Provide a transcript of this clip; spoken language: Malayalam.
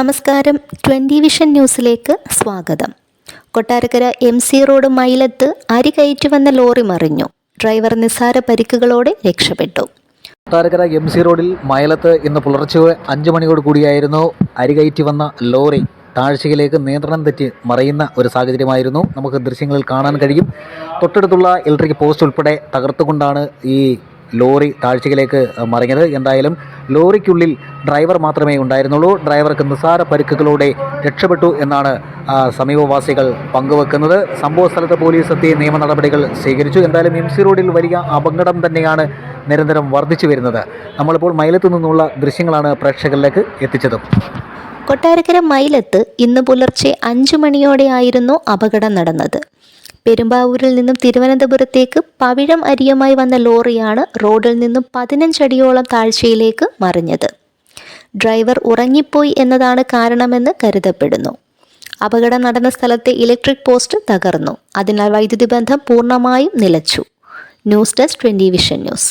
നമസ്കാരം. ട്വന്റി വിഷൻ ന്യൂസിലേക്ക് സ്വാഗതം. കൊട്ടാരക്കര എം സി റോഡ് മൈലത്ത് അരി കയറ്റി വന്ന ലോറി മറിഞ്ഞു. ഡ്രൈവർ നിസ്സാര പരിക്കുകളോടെ രക്ഷപ്പെട്ടു. കൊട്ടാരക്കര എം സി റോഡിൽ മൈലത്ത് ഇന്ന് പുലർച്ചെ അഞ്ച് മണിയോട് കൂടിയായിരുന്നു അരി കയറ്റി വന്ന ലോറി. താഴ്ചയിലേക്ക് നിയന്ത്രണം തെറ്റി മറയുന്ന ഒരു സാഹചര്യമായിരുന്നു. നമുക്ക് ദൃശ്യങ്ങളിൽ കാണാൻ കഴിയും. തൊട്ടടുത്തുള്ള ഇലക്ട്രിക് പോസ്റ്റ് ഉൾപ്പെടെ തകർത്തുകൊണ്ടാണ് ഈ ലോറി താഴ്ചയിലേക്ക് മറിഞ്ഞത്. എന്തായാലും ലോറിക്കുള്ളിൽ ഡ്രൈവർ മാത്രമേ ഉണ്ടായിരുന്നുള്ളൂ. ഡ്രൈവർക്ക് നിസ്സാര പരിക്കുകളോടെ രക്ഷപ്പെട്ടു എന്നാണ് സമീപവാസികൾ പങ്കുവെക്കുന്നത്. സംഭവ സ്ഥലത്ത് പോലീസ് എത്തി നിയമ നടപടികൾ സ്വീകരിച്ചു. എന്തായാലും എം സി റോഡിൽ വലിയ അപകടം തന്നെയാണ് നിരന്തരം വർദ്ധിച്ചു വരുന്നത്. നമ്മളിപ്പോൾ മൈലത്തു നിന്നുള്ള ദൃശ്യങ്ങളാണ് പ്രേക്ഷകരിലേക്ക് എത്തിച്ചതും. കൊട്ടാരക്കര മൈലത്ത് ഇന്ന് പുലർച്ചെ അഞ്ചു മണിയോടെയായിരുന്നു അപകടം നടന്നത്. പെരുമ്പാവൂരിൽ നിന്നും തിരുവനന്തപുരത്തേക്ക് പവിഴം അരിയുമായി വന്ന ലോറിയാണ് റോഡിൽ നിന്നും പതിനഞ്ചടിയോളം താഴ്ചയിലേക്ക് മറിഞ്ഞത്. ഡ്രൈവർ ഉറങ്ങിപ്പോയി എന്നതാണ് കാരണമെന്ന് കരുതപ്പെടുന്നു. അപകടം നടന്ന സ്ഥലത്തെ ഇലക്ട്രിക് പോസ്റ്റ് തകർന്നു. അതിനാൽ വൈദ്യുതി ബന്ധം പൂർണമായും നിലച്ചു. News desk twenty vision news.